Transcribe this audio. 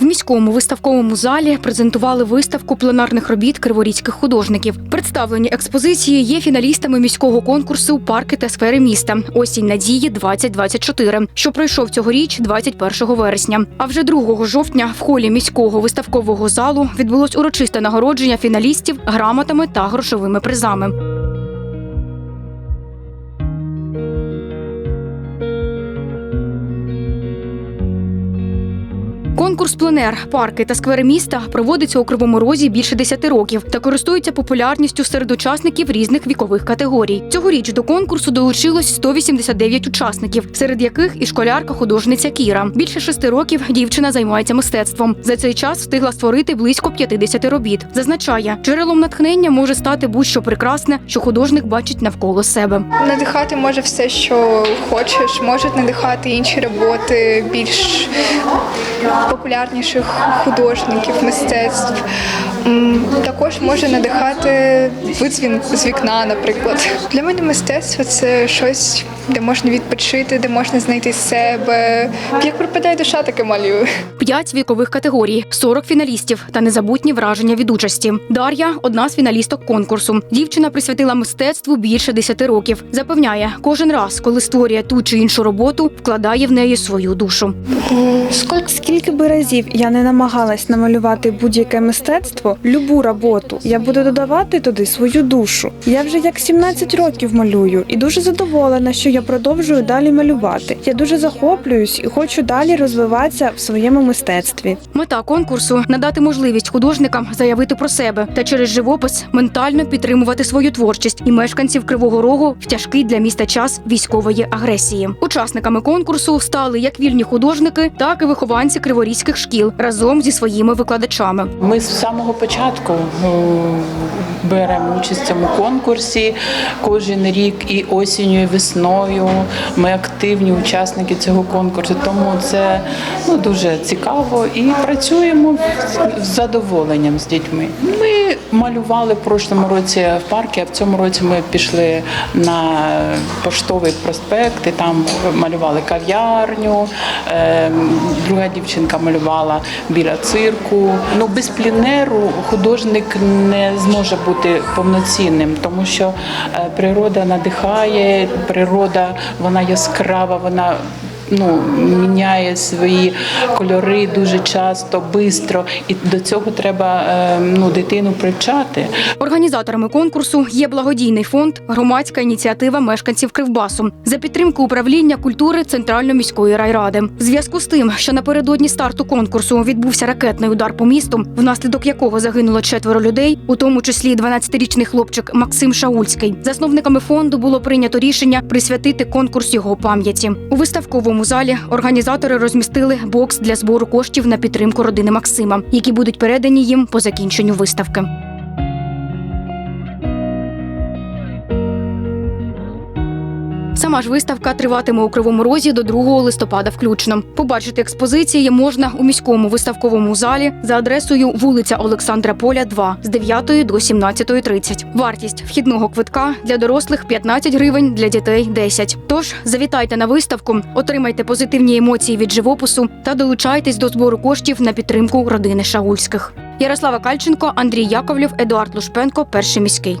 В міському виставковому залі презентували виставку пленарних робіт криворізьких художників. Представлені експозиції є фіналістами міського конкурсу Парки та сфери міста Осінь надії 2024 що пройшов цьогоріч 21 вересня. А вже 2 жовтня в холі міського виставкового залу відбулось урочисте нагородження фіналістів грамотами та грошовими призами. Конкурс пленер, парки та сквери міста проводиться у Кривому Розі більше 10 років та користується популярністю серед учасників різних вікових категорій. Цьогоріч до конкурсу долучилось 189 учасників, серед яких і школярка художниця Кіра. Більше шести років дівчина займається мистецтвом. За цей час встигла створити близько 50 робіт. Зазначає, джерелом натхнення може стати будь-що прекрасне, що художник бачить навколо себе. Надихати може все, що хочеш, можуть надихати інші роботи більш популярніших художників, мистецтв. Також може надихати видзвін з вікна, наприклад. Для мене мистецтво це щось, де можна відпочити, де можна знайти себе. Як припадає душа, таке малюю. П'ять вікових категорій, 40 фіналістів та незабутні враження від участі. Дар'я одна з фіналісток конкурсу. Дівчина присвятила мистецтву більше 10 років. Запевняє, кожен раз, коли створює ту чи іншу роботу, вкладає в неї свою душу. Скільки, би разів я не намагалась намалювати будь-яке мистецтво, любу роботу, я буду додавати туди свою душу. Я вже як 17 років малюю і дуже задоволена, що я продовжую далі малювати. Я дуже захоплююсь і хочу далі розвиватися в своєму мистецтві. Мета конкурсу надати можливість художникам заявити про себе та через живопис ментально підтримувати свою творчість і мешканців Кривого Рогу в тяжкий для міста час військової агресії. Учасниками конкурсу стали як вільні художники, так і вихованці криворізьких шкіл разом зі своїми викладачами. Ми з самого початку беремо участь в цьому конкурсі кожен рік і осінню, і весною. Ми активні учасники цього конкурсу, тому це ну, дуже цікаво і працюємо з задоволенням з дітьми. Ми малювали в прошлому році в парку, а в цьому році ми пішли на поштовий проспект і там малювали кав'ярню. Е, Друга дівчинка малювала біля цирку. Ну без пленеру художник не зможе бути повноцінним, тому що е, природа надихає, природа вона яскрава, вона. Ну, міняє свої кольори дуже часто, швидко, і до цього треба е, ну, дитину привчати. Організаторами конкурсу є благодійний фонд, громадська ініціатива мешканців Кривбасу за підтримку управління культури Центральної міської райради. В зв'язку з тим, що напередодні старту конкурсу відбувся ракетний удар по місту, внаслідок якого загинуло четверо людей, у тому числі 12-річний хлопчик Максим Шаульський. Засновниками фонду було прийнято рішення присвятити конкурс його пам'яті. У виставковому залі організатори розмістили бокс для збору коштів на підтримку родини Максима, які будуть передані їм по закінченню виставки. Сама ж виставка триватиме у Кривому Розі до 2 листопада включно. Побачити експозиції можна у міському виставковому залі за адресою вулиця Олександра Поля, 2 з 9 до 17.30. Вартість вхідного квитка для дорослих 15 гривень, для дітей 10. Тож завітайте на виставку, отримайте позитивні емоції від живопису та долучайтесь до збору коштів на підтримку родини Шаульських. Ярослава Кальченко, Андрій Яковлєв, Едуард Лушпенко, перший міський.